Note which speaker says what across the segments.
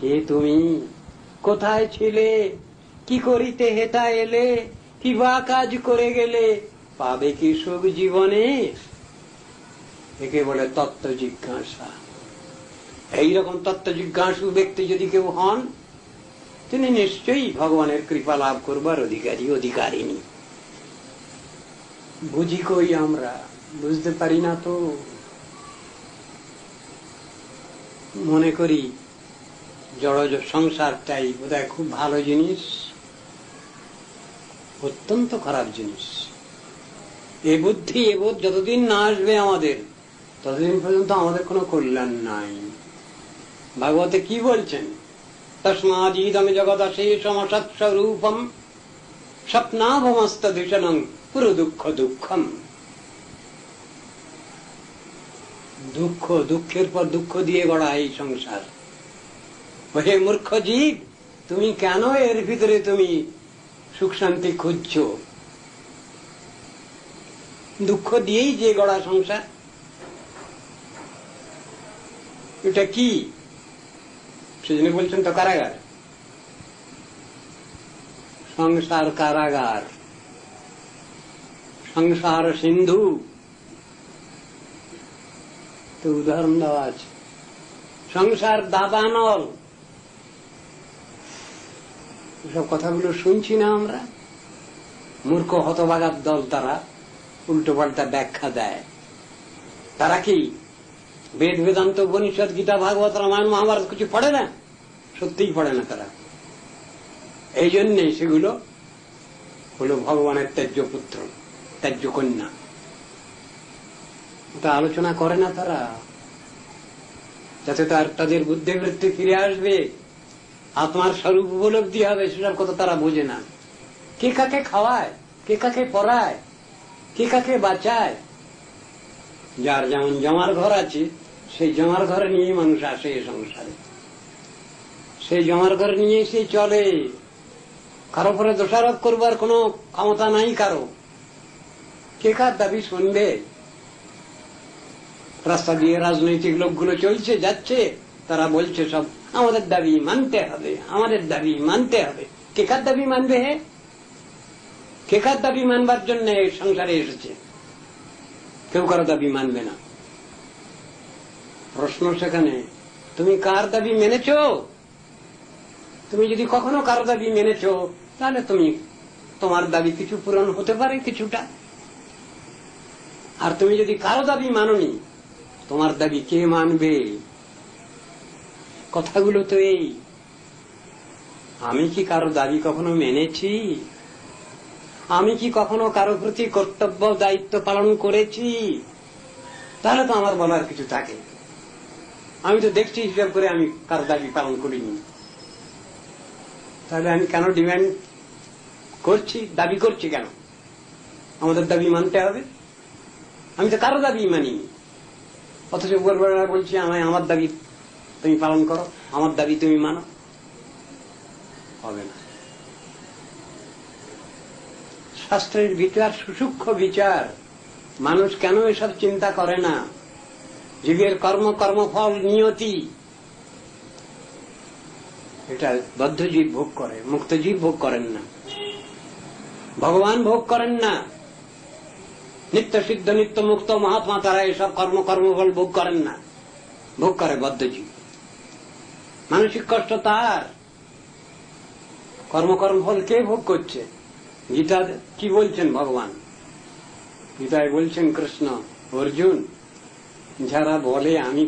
Speaker 1: কে তুমি? কোথায় ছিলে? কি করিতে হেতা এলে? কি বা কাজ করে গেলে? পাবে কি সুখ জীবনে? একে বলে তত্ত্ব জিজ্ঞাসা। এইরকম তত্ত্ব জিজ্ঞাসু ব্যক্তি যদি কেউ হন, তিনি নিশ্চয়ই ভগবানের কৃপা লাভ করবার অধিকারী অধিকারিনী বুঝি কই আমরা? বুঝতে পারি না তো? মনে করি জড় সংসারটাই বোধহয় খুব ভালো জিনিস, অত্যন্ত খারাপ জিনিস। এ বুদ্ধি, এ বোধ যতদিন না আসবে আমাদের, ততদিন পর্যন্ত আমাদের কোনো কল্যাণ নাই। ভাগবতে কি বলছেন? সমসৎস্বরূপম স্বপ্নাভমস্ত পুরো দুঃখ দুঃখম। দুঃখ দুঃখের পর দুঃখ দিয়ে গড়া এই সংসার। হে মূর্খ জীব, তুমি কেন এর ভিতরে তুমি সুখ শান্তি খুঁজছ? দুঃখ দিয়েই যে গড়া সংসার। এটা কি? সেজন্য বলছেন তো কারাগার। সংসার কারাগার। সংসার সিন্ধু। তো উদাহরণ দেওয়া আছে। সংসার দাবানল। এসব কথাগুলো শুনছি না আমরা। মূর্খ হতবাগার দল তারা উল্টো পাল্টা ব্যাখ্যা দেয়। তারা কি বেদ বেদান্ত উপনিষদ, গীতা, ভাগবত, রামায়ণ, মহাভারত কিছু পড়ে না? সত্যিই পড়ে না তারা। এই জন্যে সেগুলো হলো ভগবানের ত্যায্য পুত্র ত্যায্য কন্যা তা আলোচনা করে না তারা। যাতে তার, তাদের বুদ্ধিবৃত্তি ফিরে আসবে। আত্মার স্বরূপ উপলব্ধি হবে, সেসব কথা তারা বোঝে না। কে কাকে খাওয়ায়, কে কাকে পড়ায়, কে কাকে বাঁচায়? যার যেমন জমার ঘর আছে, সেই জমার ঘরে নিয়ে মানুষ আসে এ সংসারে। সেই জমার ঘর নিয়ে সে চলে। কারও পরে দোষারোপ করবার কোনো ক্ষমতা নাই কারও। কে কার দাবি শুনবে? রাস্তা দিয়ে রাজনৈতিক লোকগুলো চলছে, যাচ্ছে, তারা বলছে সব আমাদের দাবি মানতে হবে, আমাদের দাবি মানতে হবে। কে কার দাবি মানবে হে? কে কার দাবি মানবার জন্য এই সংসারে এসেছে? কেউ কারও দাবি মানবে না। প্রশ্ন সেখানে, তুমি কার দাবি মেনেছ? তুমি যদি কখনো কারও দাবি মেনেছ, তাহলে তুমি, তোমার দাবি কিছু পূরণ হতে পারে কিছুটা। আর তুমি যদি কারও দাবি মাননি, তোমার দাবি কে মানবে? কথাগুলো তো এই। আমি কি কারও দাবি কখনো মেনেছি? আমি কি কখনো কারও প্রতি কর্তব্য, দায়িত্ব পালন করেছি? তাহলে তো আমার বলার কিছু থাকে। আমি তো দেখছি হিসাব করে আমি কারও দাবি পালন করিনি। তাহলে আমি কেন ডিমান্ড করছি? দাবি করছি কেন? আমাদের দাবি মানতে হবে। আমি তো কারও দাবি মানিনি। অথচ বলছি, আমায় আমার দাবি তুমি পালন করো। আমার দাবি তুমি মানো। হবে না। শাস্ত্রের বিচার, সুসূক্ষ্ম বিচার। মানুষ কেন এসব চিন্তা করে না? জীবের কর্ম, কর্মফল, নিয়তি। এটা বদ্ধজীব ভোগ করে, মুক্তজীব ভোগ করেন না। ভগবান ভোগ করেন না। নিত্য সিদ্ধ, নিত্য মুক্ত মহাত্মা, তারা এসব কর্ম, কর্মফল ভোগ করেন না। ভোগ করে বদ্ধজীব। মানসিক কষ্ট তার। কর্মকর্মফল কে ভোগ করছে? গীতা কি বলছেন ভগবান? গীতায় বলছেন কৃষ্ণ, অর্জুন, যারা বলে আমি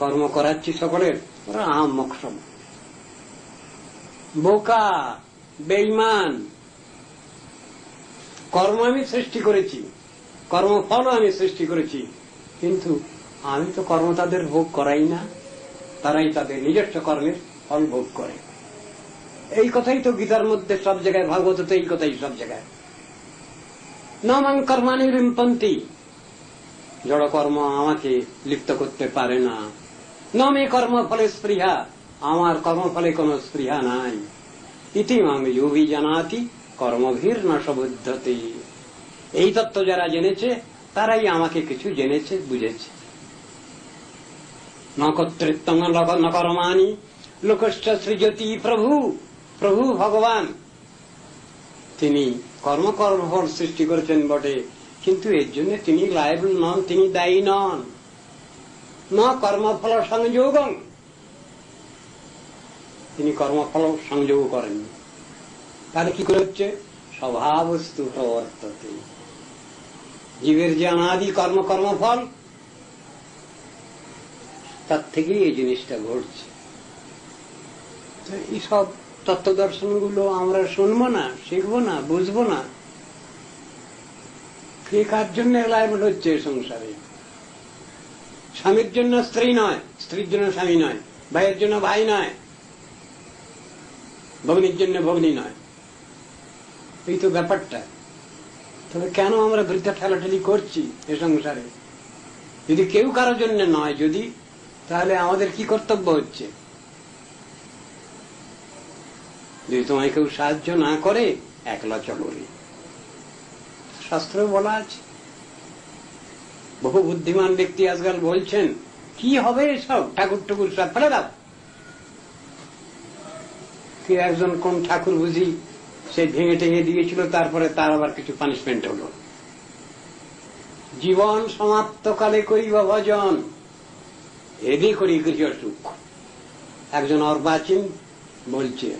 Speaker 1: কর্ম করাচ্ছি সকলের, ওরা বোকা বেইমান কর্ম আমি সৃষ্টি করেছি, কর্মফলও আমি সৃষ্টি করেছি, কিন্তু আমি তো কর্ম তাদের ভোগ করাই না। তারাই তাদের নিজস্ব কর্মের ফল ভোগ করে। এই কথাই তো গীতার মধ্যে সব জায়গায় ভাগবত তো এই কথাই সব জায়গায়। নমাং কর্মানি রিম্পন্তি জড় কর্ম আমাকে লিপ্ত করতে পারে না। নমে কর্ম ফলে স্পৃহা, আমার কর্মফলে কোন স্পৃহা নাই। ইতি মাম ইউবি জানাতি, কর্মভীর ন এই তত্ত্ব যারা জেনেছে, তারাই আমাকে কিছু জেনেছে, বুঝেছে। ন কর্মানি লোকশ্চ সৃজতি প্রভু প্রভু ভগবান। তিনি কর্ম কর্মকর্মফল সৃষ্টি করেছেন বটে, কিন্তু এর জন্য তিনি লাইবল নন, তিনি দায়ী নন। না কর্মফল সংযোগ। তিনি কর্মফল সংযোগ করেন। তাহলে কি করে হচ্ছে? স্বভাবস্তু প্রবর্ততে। জীবের যে অনাদি কর্ম কর্মফল তার থেকেই এই জিনিসটা ঘটছে। এইসব তত্ত্ব দর্শনগুলো আমরা শুনব না, শিখব না, বুঝব না। কে কার জন্য লাইবল হচ্ছে সংসারে? স্বামীর জন্য স্ত্রী নয়, স্ত্রীর জন্য স্বামী নয়, ভাইয়ের জন্য ভাই নয়, ভগ্নির জন্য ভগ্নি নয়। এই তো ব্যাপারটা। তবে কেন আমরা বৃদ্ধা ঠেলাঠেলি করছি এ সংসারে? যদি কেউ কারোর জন্য নয়, যদি তাহলে আমাদের কি কর্তব্য হচ্ছে? যদি তোমায় কেউ সাহায্য না করে, একলা চলবে শাস্ত্র বলা আছে। বহু বুদ্ধিমান ব্যক্তি আজকাল বলছেন, কি হবে এসব? ঠাকুর টুকুর সব ফেলে দাও। কে একজন কোন ঠাকুর বুঝি, সে ভেঙে টেঙে দিয়েছিল, তারপরে তার আবার কিছু পানিশমেন্ট হলো। জীবন সমাপ্তকালে করিব ভজন। এদি করি গৃহ সুখ একজন অর্বাচীন বলছে,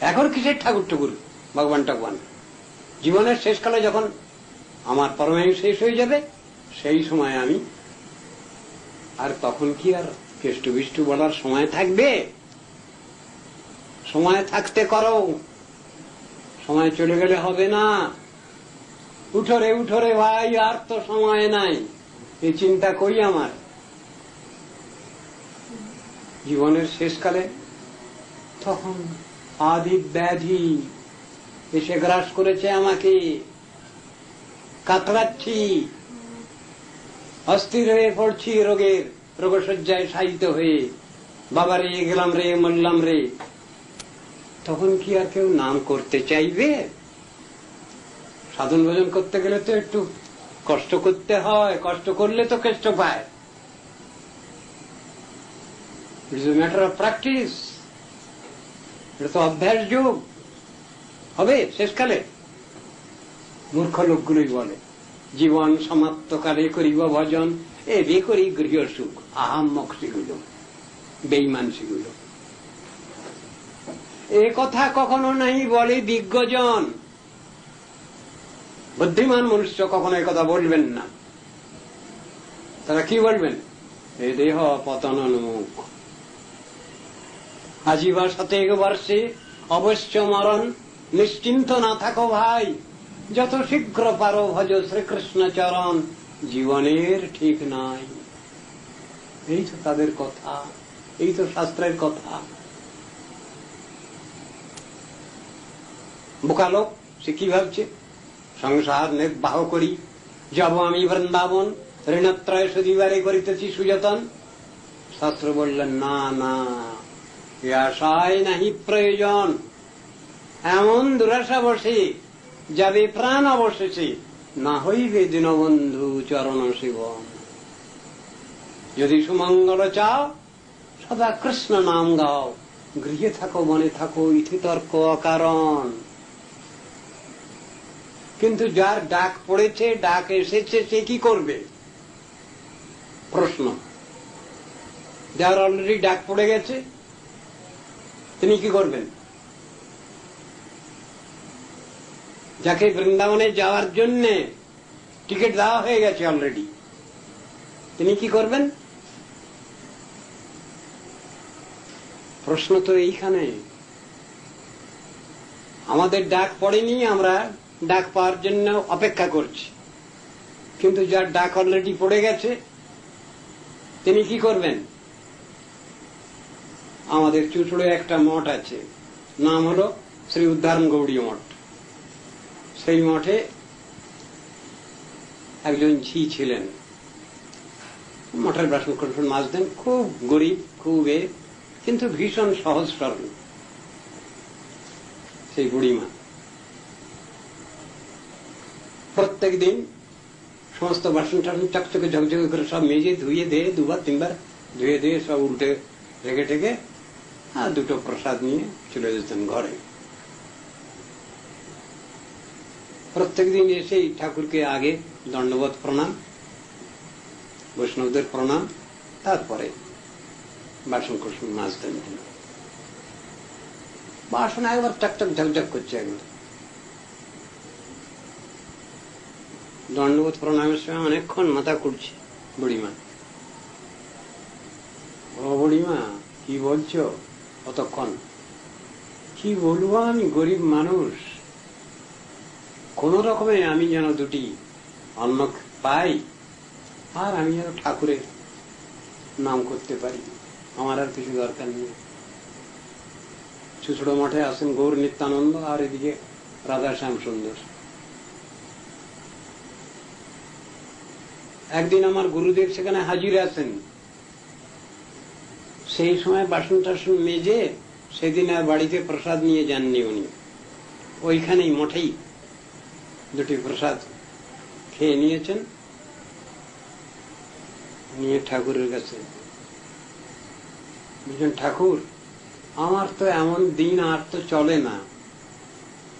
Speaker 1: এখন কিসের ঠাকুর ঠাকুর, ভগবান টগবান জীবনের শেষকালে যখন আমার পরমায়ু শেষ হয়ে যাবে, সেই সময় আমি, আর তখন কি আর কেষ্টু বিষ্টু বলার সময় থাকবে? সময় থাকতে করো, সময় চলে গেলে হবে না। উঠরে উঠরে ভাই, আর তো সময় নাই। এই চিন্তা করি আমার। জীবনের শেষকালে তখন আদি ব্যাধি এসে গ্রাস করেছে আমাকে। কাতরাচ্ছি। অস্থির হয়ে পড়ছি রোগের, রোগশয্যায় সাহিত হয়ে। বাবা রে, গেলাম রে, মরলাম রে। তখন কি আর কেউ নাম করতে চাইবে? সাধন ভোজন করতে গেলে তো একটু কষ্ট করতে হয়, কষ্ট করলে তো কষ্ট পায়। ইটস ম্যাটার অফ প্র্যাকটিস এটা তো অভ্যাস যুগ হবে শেষকালে মূর্খ লোকগুলোই বলে, জীবন সমাপ্তকালে করিব ভজন, এ বে করি গৃহ সুখ আহাম্মক সেগুলো বেইমান সেগুলো। এ কথা কখনো নাই বলে বিজ্ঞজন। বুদ্ধিমান মনুষ্য কখনো কথা বলবেন না। তারা কি বলবেন? এ দেহ পতনোন্মুখ আজিবা শতেক বর্ষে অবশ্য মরণ নিশ্চিন্ত না থাকো ভাই। যত শীঘ্র পারো ভজ শ্রীকৃষ্ণ চরণ, জীবনের ঠিক নাই। এই তো তাদের কথা, এই তো শাস্ত্রের কথা। বোকা লোক, সে কি ভাবছে? সংসার নির্বাহ করি, যাব আমি বৃন্দাবন, ঋণত্রয় সুদিবারে করিতেছি সুযতন। শাস্ত্র বললেন, না না। এ আশায় নাহি প্রয়োজন? এমন দুরাশা বসে যাবে প্রাণ অবশেষে, না হইবে দীনবন্ধু চরণ শিবন যদি সুমঙ্গল চাও, সদা কৃষ্ণ নাম গাও। গৃহে থাকো মনে থাকো ইথি তর্ক অকারণ। কিন্তু যার ডাক পড়েছে, ডাক এসেছে, সে কি করবে? প্রশ্ন। যার অলরেডি ডাক পড়ে গেছে তিনি কি করবেন? যাকে বৃন্দাবনে যাওয়ার জন্য টিকিট দেওয়া হয়ে গেছে অলরেডি তিনি কি করবেন? প্রশ্ন তো এইখানে। আমাদের ডাক পড়েনি, আমরা ডাক পাওয়ার জন্য অপেক্ষা করছি। কিন্তু যার ডাক অলরেডি পড়ে গেছে, তিনি কি করবেন? আমাদের চুচড়ে একটা মঠ আছে। নাম হলো শ্রী উদ্ধারণ গৌড়ী মঠ। সেই মঠে একজন ঝি ছিলেন। মঠের বাসন কোসন মাজতেন। খুব গরিব, খুব এ, কিন্তু ভীষণ সহজ সরল সেই বুড়িমা। প্রত্যেক দিন সমস্ত বাসন টাসন চকচকে ঝকঝকে করে সব মেজে ধুয়ে দিয়ে দুবার তিনবার ধুয়ে দিয়ে সব উল্টে রেখে টেকে দুটো প্রসাদ নিয়ে চলে যেতেন ঘরে। প্রত্যেক দিন এসেই ঠাকুরকে আগে দণ্ডবোধ প্রণাম, বৈষ্ণবদের প্রণাম, তারপরে বাসন কুসুম মাজতেন তিনি। বাসন একবার টাকটাক ঝকঝক করছে একবার। দণ্ডবোধ প্রণামের সময় অনেকক্ষণ মাথা কুড়ছে বুড়িমা। ও বুড়িমা, কি বলছো? কতক্ষণ? কি বলব আমি, গরিব মানুষ। কোন রকমে আমি যেন দুটি অন্ন পাই, আর আমি যেন ঠাকুরের নাম করতে পারি। আমার আর কিছু দরকার নেই। চুচড়ো মঠে আছেন গৌর নিত্যানন্দ, আর এদিকে রাধা শ্যাম সুন্দর। একদিন আমার গুরুদেব সেখানে হাজির আছেন। সেই সময় বাসন টাসন মেজে সেদিন আর বাড়িতে প্রসাদ নিয়ে যাননি উনি। ওইখানেই মঠেই দুটি প্রসাদ খেয়ে নিয়েছেন। নিয়ে ঠাকুরের কাছে। বলছেন ঠাকুর, আমার তো এমন দিন আর তো চলে না।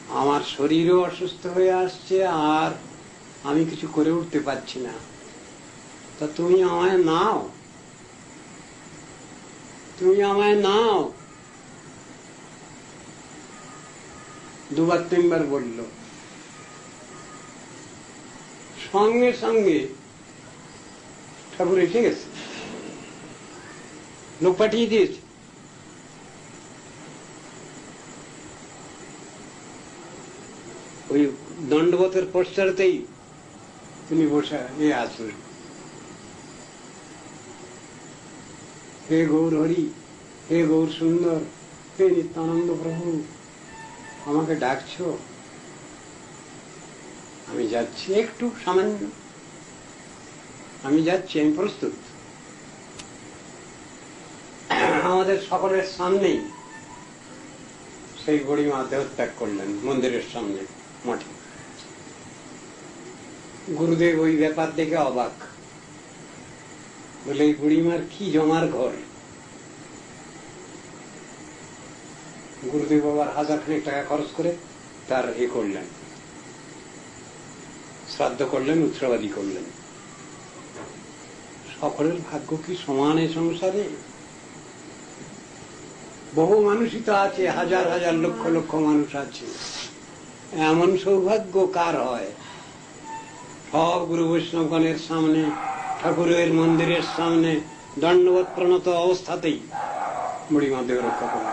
Speaker 1: আমার শরীরও অসুস্থ হয়ে আসছে আর আমি কিছু করে উঠতে পারছি না। তা তুমি আমায় নাও। তুমি আমায় নাও। দুবার, তিনবার বলল। সঙ্গে সঙ্গে ঠাকুর এসে গেছে। লোক পাঠিয়ে দিয়েছে। ওই দণ্ডবতের পশ্চাতেই তিনি বসে এ আসবেন হে গৌর হরি, হে গৌর সুন্দর, হে নিত্যানন্দ প্রভু, আমাকে ডাকছো? আমি যাচ্ছি একটু সামান্য। আমি যাচ্ছি, আমি প্রস্তুত। আমাদের সকলের সামনেই সেই বুড়িমা দেহত্যাগ করলেন মন্দিরের সামনে মাঠে। গুরুদেব ওই ব্যাপার দেখে অবাক। বলে, বুড়িমার কি জমার ঘর? গুরুদেব আবার হাজার খানিক টাকা খরচ করে তার এ করলেন। শ্রাদ্ধ করলেন, উৎসবাদী করলেন। সকলের ভাগ্য কি সমান এ সংসারে? বহু মানুষই তো আছে, হাজার হাজার, লক্ষ লক্ষ মানুষ আছে। এমন সৌভাগ্য কার হয়? সব গুরু বৈষ্ণবগণের সামনে ঠাকুরের মন্দিরের সামনে দণ্ডবোধ প্রণত অবস্থাতেই বুড়িমা দেহ রক্ষা করে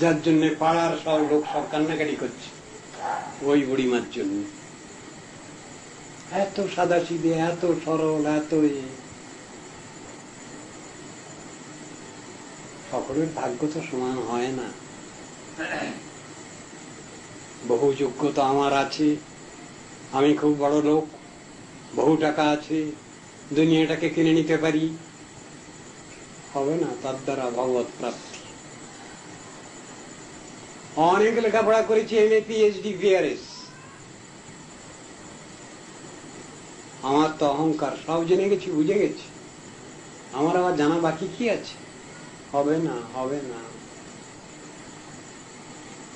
Speaker 1: যার জন্য পাড়ার সব লোক সব কান্নাকাটি করছে। ওই বুড়িমার জন্য। এত সাদা সিধে এত সরল, এত সকলের ভাগ্য তো সমান হয় না। বহু যোগ্যতা আমার আছে। আমি খুব বড় লোক। বহু টাকা আছে, দুনিয়াটাকে কিনে নিতে পারি। হবে না, তার দ্বারা ভগবত প্রাপ্তি। অনেক লেখাপড়া করেছি, এম এ পিএইচডি বিআরএস আমার তো অহংকার, সব জেনে গেছি, বুঝে গেছি। আমার আবার জানা বাকি কি আছে? হবে না হবে না।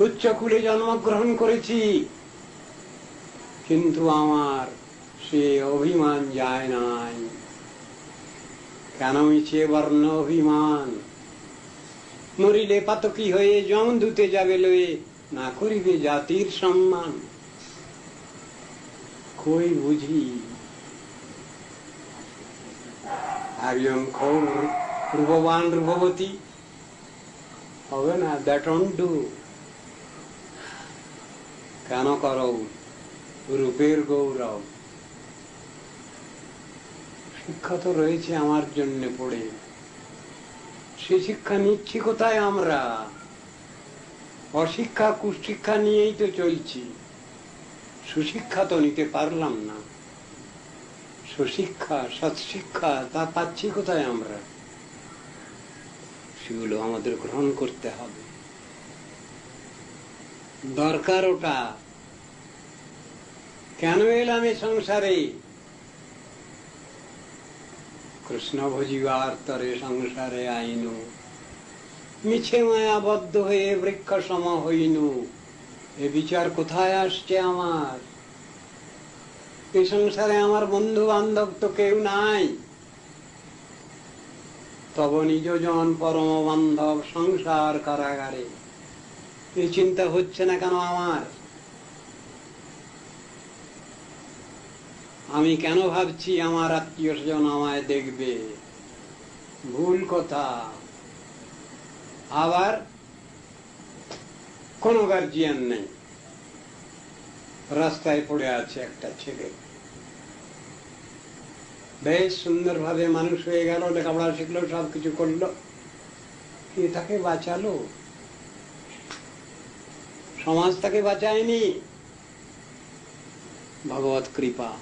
Speaker 1: উচ্চকুলে জন্মগ্রহণ করেছি, কিন্তু আমার সে অভিমান যায় নাই কেন মিছে বর্ণ অভিমান। মরিলে পাতকি হয়ে জম ধুতে যাবে লয়ে, না করিবে জাতির সম্মান। কই বুঝি? একজন খুব রূপবান রূপবতী। হবে না দ্যাট অন ডু কেন করো রূপের গৌরব। শিক্ষা তো রয়েছে আমার জন্য পড়ে। সে শিক্ষা নিচ্ছি কোথায় আমরা? অশিক্ষা, কুশিক্ষা নিয়েই তো চলছি। সুশিক্ষা তো নিতে পারলাম না। সুশিক্ষা, সৎশিক্ষা, তা পাচ্ছি কোথায় আমরা? সেগুলো আমাদের গ্রহণ করতে হবে। দরকার ওটা। কেন এলাম এ সংসারে? কৃষ্ণ ভজিবার তরে সংসারে আইনু। মিছে মায়াবদ্ধ হয়ে বৃক্ষ সম হইনু। এ বিচার কোথায় আসছে আমার? এই সংসারে আমার বন্ধু বান্ধব তো কেউ নাই। তব নিজজন পরম বান্ধব সংসার কারাগারে। এই চিন্তা হচ্ছে না কেন আমার? আমি কেন ভাবছি আমার আত্মীয় স্বজন আমায় দেখবে? ভুল কথা। আবার কোনো গার্জিয়ান নেই। রাস্তায় পড়ে আছে একটা ছেলে। বেশ সুন্দরভাবে মানুষ হয়ে গেল, লেখাপড়া শিখলো সব কিছু করল। কে তাকে বাঁচালো? সমাজ তাকে বাঁচায়নি। ভগবত কৃপা।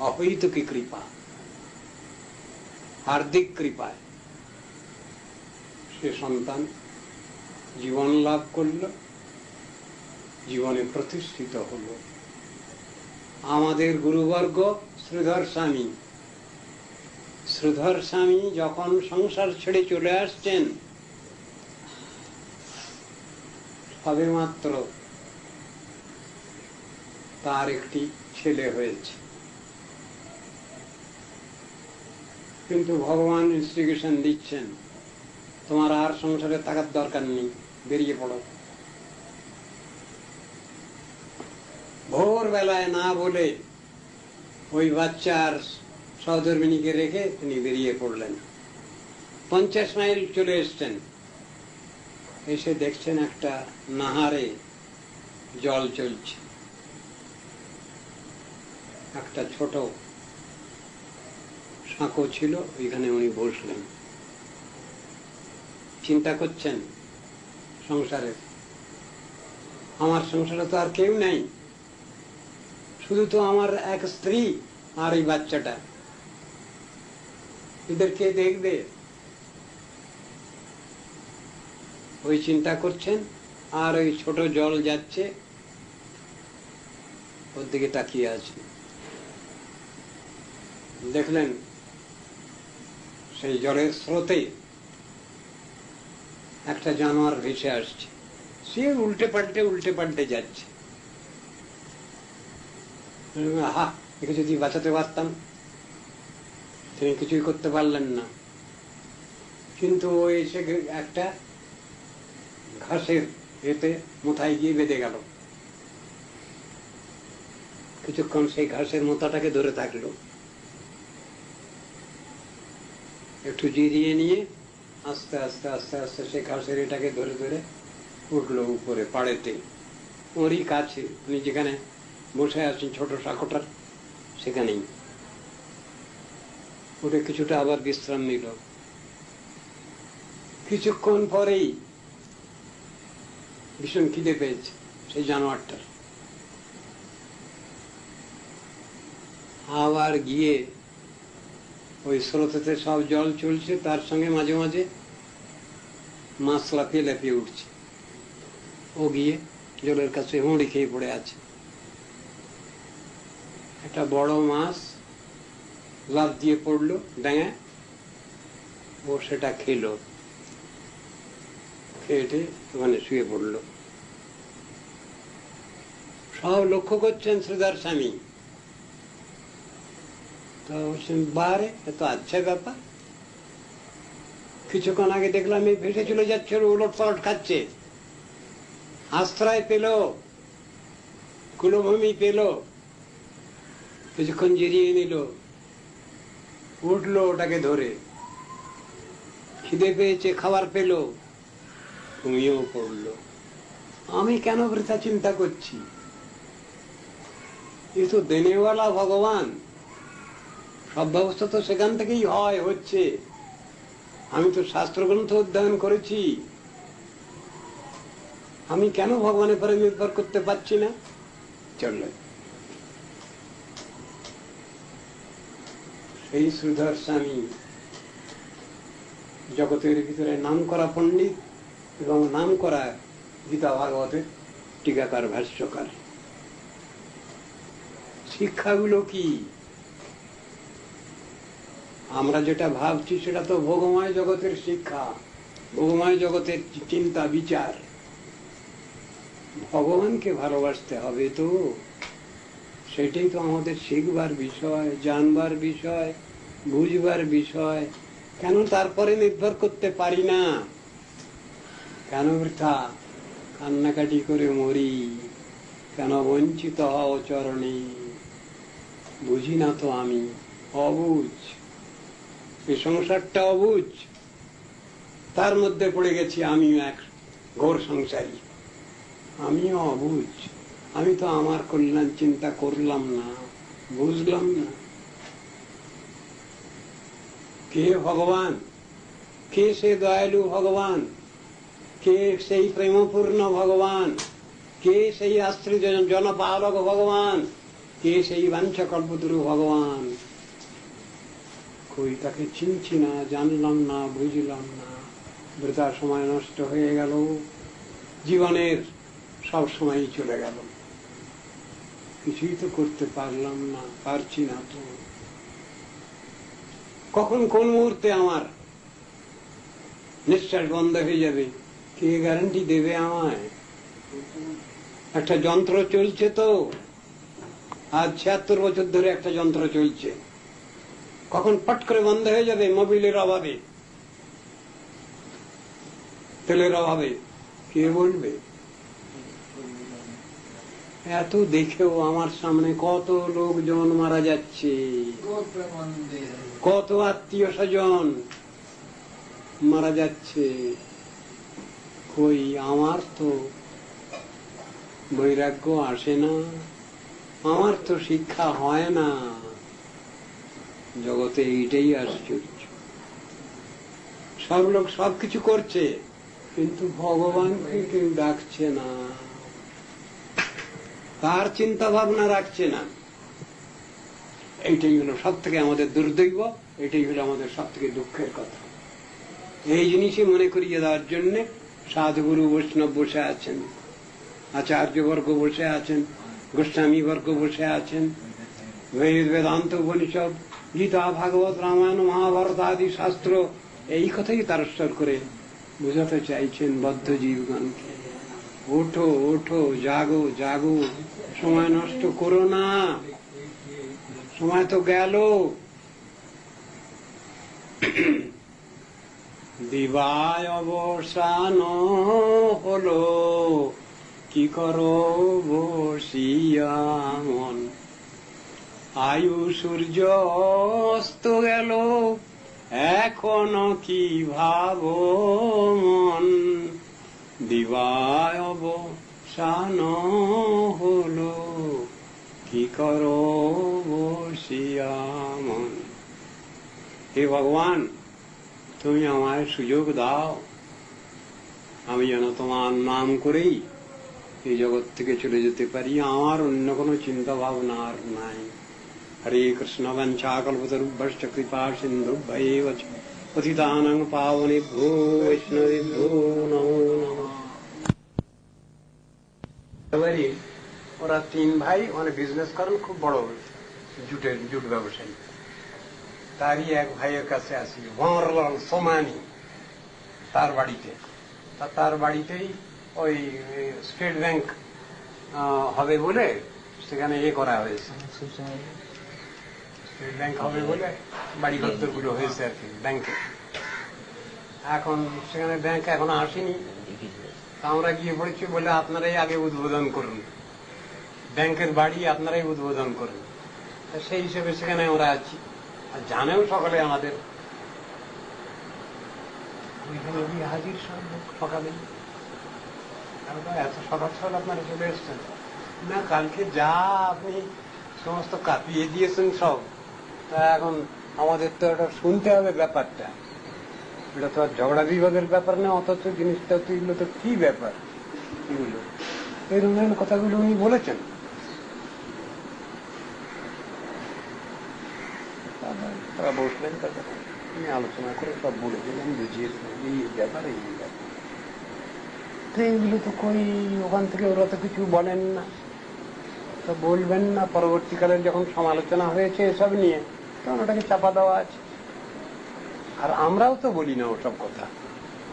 Speaker 1: অহৈতুকী কৃপা। হার্দিক কৃপায় সে সন্তান জীবন লাভ করল, জীবনে প্রতিষ্ঠিত হল। আমাদের গুরুবর্গ শ্রীধর স্বামী শ্রীধর স্বামী যখন সংসার ছেড়ে চলে আসছেন সবে মাত্র তার একটি ছেলে হয়েছে। কিন্তু ভগবান ইনস্টিগেশন দিচ্ছেন। তোমার আর সংসারে থাকার দরকার নেই, বেরিয়ে পড়ো। ভোর বেলায় না বলে ওই বাচ্চার সহধর্মিনীকে রেখে তিনি বেরিয়ে পড়লেন। পঞ্চাশ মাইল চলে এসছেন। এসে দেখছেন একটা নাহারে জল চলছে। একটা ছোট সাঁকো ছিল, ওইখানে উনি বসলেন। চিন্তা করছেন সংসারে আমার সংসারে তো আর কেউ নাই। শুধু তো আমার এক স্ত্রী আর এই বাচ্চাটা। এদের কে দেখবে। ওই চিন্তা করছেন, আর ওই ছোট জল যাচ্ছে। ওর দিকে তাকিয়ে আছে। দেখলেন সেই জলের স্রোতে একটা জানোয়ার ভেসে আসছে। সে উল্টে পাল্টে উল্টে পাল্টে যাচ্ছে। আহা, একে যদি বাঁচাতে পারতাম, তিনি কিছুই করতে পারলেন না। কিন্তু ও এসে একটা ঘাসের এতে মোথায় গিয়ে বেঁধে গেল। কিছুক্ষণ সেই ঘাসের মোতাটাকে ধরে থাকল। একটু জিরিয়ে নিয়ে আস্তে আস্তে আস্তে আস্তে সে ঘাসের এটাকে ধরে ধরে উঠল উপরে, পাড়েতে। ওরই কাছে, উনি যেখানে বসে আছেন ছোট সাঁকোটার, সেখানেই। উঠে কিছুটা আবার বিশ্রাম নিল। কিছুক্ষণ পরেই ভীষণ খিদে পেয়েছে সেই জানোয়ারটার। আবার গিয়ে ওই স্রোতেতে সব জল চলছে, তার সঙ্গে মাঝে মাঝে মাছ লাফিয়ে লাফিয়ে উঠছে। ও গিয়ে জলের কাছে হুঁড়ি খেয়ে পড়ে আছে। একটা বড় মাছ লাফ দিয়ে পড়ল, ডাঙে। ও সেটা খেলো। খেটে ওখানে শুয়ে পড়ল। সব লক্ষ্য করছেন শ্রীধর স্বামী। বলছেন বারে, এত আচ্ছা ব্যাপার। কিছুক্ষণ আগে দেখলাম এই ভেসে চলে যাচ্ছে উলট পালট খাচ্ছে। আশ্রয় পেল, কুলভূমি পেল, কিছুক্ষণ জিরিয়ে নিল, উঠল ওটাকে ধরে। খিদে পেয়েছে, খাবার পেল, ঘুমিয়েও পড়ল। আমি কেন বৃথা চিন্তা করছি? এ তো দেনেওয়ালা ভগবান। সব ব্যবস্থা তো সেখান থেকেই হয়, হচ্ছে। আমি তো শাস্ত্রগ্রন্থ অধ্যয়ন করেছি। আমি কেন ভগবানের পরে নির্ভর করতে পারছি না? চললে সেই শ্রীধর স্বামী জগতের ভিতরে নাম করা পণ্ডিত এবং নাম করা গীতা ভাগবতের টিকাকার, ভাষ্যকার। শিক্ষাগুলো কি? আমরা যেটা ভাবছি সেটা তো ভোগময় জগতের শিক্ষা ভোগময় জগতের চিন্তা, বিচার। ভগবানকে ভালোবাসতে হবে তো। সেটাই তো আমাদের শিখবার বিষয়, জানবার বিষয়, বুঝবার বিষয়। কেন তারপরে নির্ভর করতে পারি না? কেন বৃথা? কান্নাকাটি করে মরি। কেন বঞ্চিত হও চরণে? বুঝি না তো আমি। অবুঝ। এই সংসারটা অবুঝ তার মধ্যে পড়ে গেছি আমিও এক ঘোর সংসারী। আমিও অবুঝ আমি তো আমার কল্যাণ চিন্তা করলাম না, বুঝলাম না। কে ভগবান? কে সে দয়ালু ভগবান? কে সেই প্রেমপূর্ণ ভগবান? কে সেই আশ্রিত জনপালক ভগবান? কে সেই বাঞ্ছকল্পতরু ভগবান? কই, তাকে চিনছি না, জানলাম না, বুঝলাম না। বৃথা সময় নষ্ট হয়ে গেল। জীবনের সব সময়ই চলে গেল। কিছুই তো করতে পারলাম না, পারছি না তো। কখন কোন মুহূর্তে আমার নিঃশ্বাস বন্ধ হয়ে যাবে? কে গ্যারান্টি দেবে আমায়? একটা যন্ত্র চলছে তো? আজ ছিয়াত্তর বছর ধরে একটা যন্ত্র চলছে। কখন পট করে বন্ধ হয়ে যাবে মোবিলের অভাবে। তেলের অভাবে। কে বলবে? এত দেখেও আমার সামনে কত লোকজন মারা যাচ্ছে। কত আত্মীয় স্বজন মারা যাচ্ছে। কই আমার তো বৈরাগ্য আসে না। আমার তো শিক্ষা হয় না। জগতে এইটাই আশ্চর্য সব লোক সব কিছু করছে, কিন্তু ভগবানকে কেউ ডাকছে না। তার চিন্তা ভাবনা রাখছে না। এইটাই হলো সব থেকে আমাদের দুর্দৈব এটাই হলো আমাদের সব থেকে দুঃখের কথা। এই জিনিসই মনে করিয়ে দেওয়ার জন্য সাধুগুরু বৈষ্ণব বসে আছেন, আচার্যবর্গ বসে আছেন গোস্বামী বর্গ বসে আছেন বেদ বেদান্ত উপনিষদ গীতা, ভাগবত, রামায়ণ, মহাভারত আদি শাস্ত্র, এই কথাই তারস্বর করে বোঝাতে চাইছেন বদ্ধ জীবগণকে। ওঠো ওঠো, জাগো জাগো, সময় নষ্ট করো না। সময় তো গেল। দিবায় অবসান হলো। কি করো বসিয়া মন? আয়ু সূর্য অস্ত গেল। এখনও কি ভাবো মন? দিবায় অবসান হলো। কি করো বসিয়া হে ভগবান, তুমি আমায় সুযোগ দাও। আমি যেন তোমার নাম করেই এই জগৎ থেকে চলে যেতে পারি। আমার অন্য কোনো চিন্তা ভাবনা আর নাই। হরে কৃষ্ণ বঞ্চাকল্পতরুভ্যশ্চ কৃপা সিন্ধু ভয়েব পতিতানং পাবনে ভো বৈষ্ণবে ভো নমো নমঃ এবারে ওরা তিন ভাই মানে বিজনেস করেন খুব বড় জুটের জুট ব্যবসায়ী তারই এক ভাইয়ের কাছে আসি ভঁরলাল সোমানি তার বাড়িতে তা তার বাড়িতেই ওই স্টেট ব্যাংক হবে বলে সেখানে এ করা হয়েছে স্টেট ব্যাংক হবে বলে বাড়ি গুলো হয়েছে আর কি ব্যাংকে এখন সেখানে ব্যাংক এখনও আসেনি। আমরা গিয়ে পড়েছি বলে আপনারাই আগে উদ্বোধন করুন। ব্যাংকের বাড়ি আপনারাই উদ্বোধন করুন। সেই হিসেবে সেখানে আমরা আছি। আর জানেও সকলে আমাদের। ওইখানে গিয়ে হাজির সব সকালে এত সকাল সকাল আপনারা চলে এসছেন। না কালকে যা আপনি সমস্ত কাঁপিয়ে দিয়েছেন সব। এখন আমাদের তো এটা শুনতে হবে ব্যাপারটা। এটা তো আর ঝগড়া বিভাগের ব্যাপার না, অথচ জিনিসটা তো এগুলো তো কি ব্যাপার? এগুলো এই ধরনের কথাগুলো উনি বলেছেন। তারা বসলেন, তারপর উনি আলোচনা করে সব বলে দিলেন বুঝিয়েছিলেন এই ব্যাপার এই ব্যাপার। তো এইগুলো তো কই, ওখান থেকে ওরা তো কিছু বলেন না। তো বলবেন না, পরবর্তীকালে যখন সমালোচনা হয়েছে এসব নিয়ে। তখন ওটাকে চাপা দেওয়া আছে। আর আমরাও তো বলি না ওসব কথা।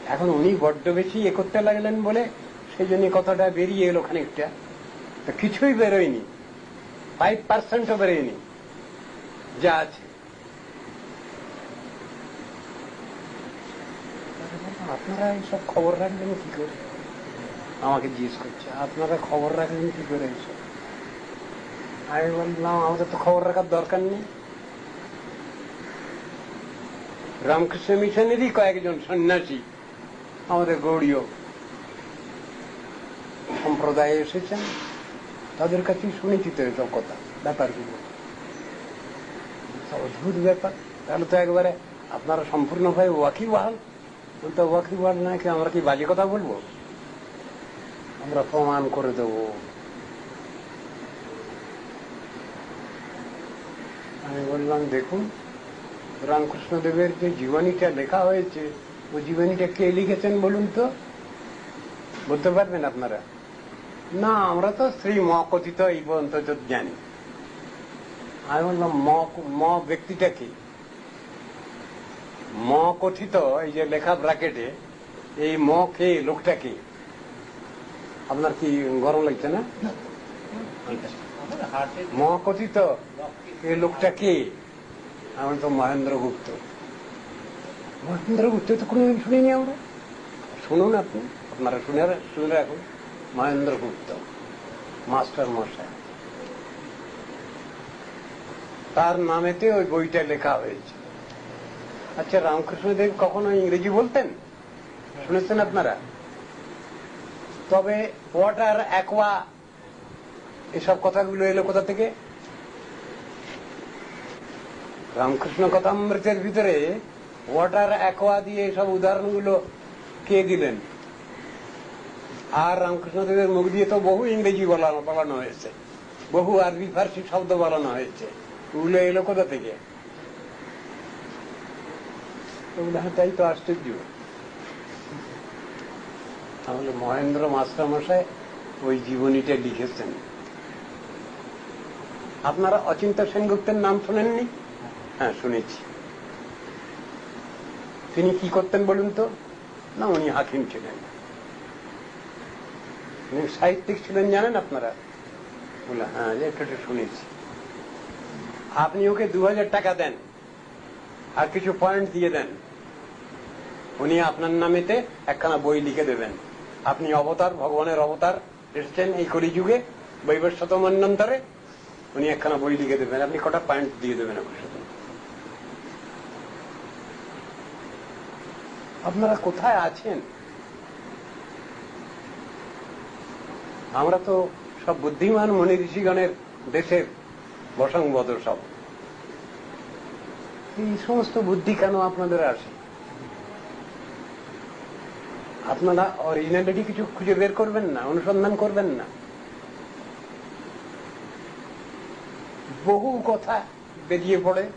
Speaker 1: এখন উনি বড্ড বেশি এ করতে লাগলেন বলে সেই জন্য কথাটা বেরিয়ে এলো খানিকটা। তো কিছুই বেরোয়নি। ফাইভ পার্সেন্টও বেরোয়নি। যা আছে। আপনারা এইসব খবর রাখবেন কি করে? আমাকে জিজ্ঞেস করছে, আপনারা খবর রাখলেন কি করে এইসব? আমি বললাম, আমাদের তো খবর রাখার দরকার নেই। রামকৃষ্ণ মিশনেরই কয়েকজন সন্ন্যাসী, আমাদের গৌড়ীয় সম্প্রদায়ে এসেছেন। তাদের কাছেই শুনেছি তো এসব কথা, ব্যাপারগুলো। অদ্ভুত ব্যাপার। তাহলে তো একবারে আপনারা সম্পূর্ণভাবে ওয়াকিবহাল। তো ওয়াকিবহাল না কি আমরা কি বাজে কথা বলব? আমরা প্রমাণ করে দেব। আমি বললাম, দেখুন রামকৃষ্ণদেবের যে জীবনীটা লেখা হয়েছে ওই জীবনীটা কে লিখেছেন বলুন তো? বলতে পারবেন আপনারা? না আমরা তো শ্রী ম কথিত এই পর্যন্ত জানি। আমি বললাম ম ম ব্যক্তিটা কি? ম কথিত এই যে লেখা ব্র্যাকেটে এই ম কে লোকটা কি? আপনার কি গরম লাগছে না? ম কথিত এই লোকটা কে? আমি তো মহেন্দ্র গুপ্ত মহেন্দ্র গুপ্ত তো কোনোদিন শুনিনি আমরা? শুনুন আপনি, আপনারা শুনে শুনে রাখুন। মহেন্দ্র গুপ্ত মাস্টার মশাই। তার নামেতে ওই বইটা লেখা হয়েছে। আচ্ছা রামকৃষ্ণদেব কখনো ইংরেজি বলতেন? শুনেছেন আপনারা? তবে ওয়াটার অ্যাকোয়া এসব কথাগুলো এলো কোথা থেকে? রামকৃষ্ণ কথামৃতের ভিতরে ওয়াটার অ্যাকোয়া দিয়ে সব উদাহরণগুলো কে দিলেন? আর রামকৃষ্ণদেবের মুখ দিয়ে তো বহু ইংরেজি বলানো বলানো হয়েছে। বহু আরবি, ফার্সি শব্দ বলানো হয়েছে। ওগুলো এলো কোথা থেকে? তাই তো আশ্চর্য। তাহলে মহেন্দ্র মাস্টার মশাই ওই জীবনীটা লিখেছেন। আপনারা অচিন্ত সেনগুপ্তের নাম শোনেননি? হ্যাঁ শুনেছি। তিনি কি করতেন বলুন তো? না, উনি হাকিম ছিলেন। উনি সাহিত্যিক ছিলেন, জানেন আপনারা? বলে হ্যাঁ একটু একটু শুনেছি। আপনি ওকে দু হাজার টাকা দেন আর কিছু পয়েন্ট দিয়ে দেন। উনি আপনার নামেতে একখানা বই লিখে দেবেন। আপনি অবতার, ভগবানের অবতার এসেছেন এই কলিযুগে বৈবস্বত মন্যন্তরে উনি একখানা বই লিখে দেবেন। আপনি কটা পয়েন্ট দিয়ে দেবেন আমার সাথে? আপনারা কোথায় আছেন? আমরা তো সব বুদ্ধিমান মনি ঋষিগণের দেশের বসংবদ সব। এই সমস্ত বুদ্ধি কেন আপনাদের আসে? আপনারা অরিজিনালিটি কিছু খুঁজে বের করবেন না, অনুসন্ধান করবেন না। বহু কথা বেরিয়ে পড়ে,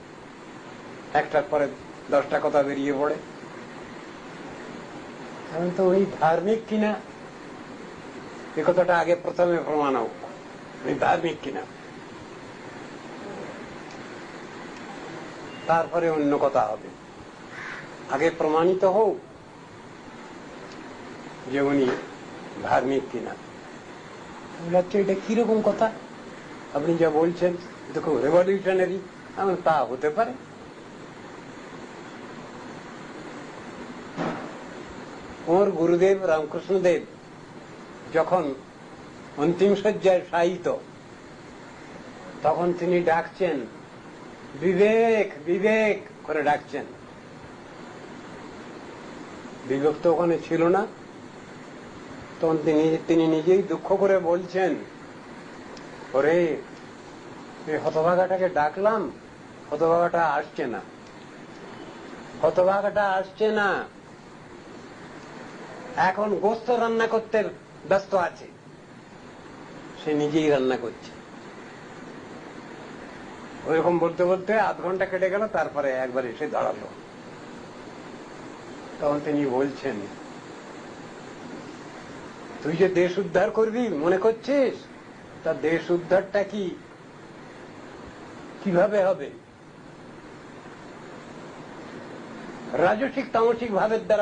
Speaker 1: একটার পরে দশটা কথা বেরিয়ে পড়ে। এখন তো উনি ধার্মিক কিনা? এ কথাটা আগে প্রথমে প্রমাণ হোক। উনি ধার্মিক কিনা? তারপরে অন্য কথা হবে। আগে প্রমাণিত হোক যে উনি ধার্মিক কিনা। হচ্ছে এটা কীরকম কথা? আপনি যা বলছেন এটা খুব রেভলিউশনারি তা হতে পারে। ওর গুরুদেব, রামকৃষ্ণদেব যখন অন্তিম শয্যায় শায়িত, তখন তিনি ডাকছেন, বিবেক বিবেক করে ডাকছেন। বিবেক তো ওখানে ছিল না। তখন তিনি তিনি নিজেই দুঃখ করে বলছেন, ওরে, এই হতভাগাটাকে ডাকলাম, হতভাগাটা আসছে না। হতভাগাটা আসছে না। এখন গোস্ত রান্না করতে ব্যস্ত আছে। সে নিজেই রান্না করছে। ওইরকম বলতে বলতে আধ ঘণ্টা কেটে গেল, তারপরে একবার এসে দাঁড়াল। তখন তিনি বলছেন, তুই যে দেশ উদ্ধার করবি, মনে করছিস? তা দেশ উদ্ধারটা কি? কীভাবে হবে? রাজসিক তামসিক ভাবের দ্বারা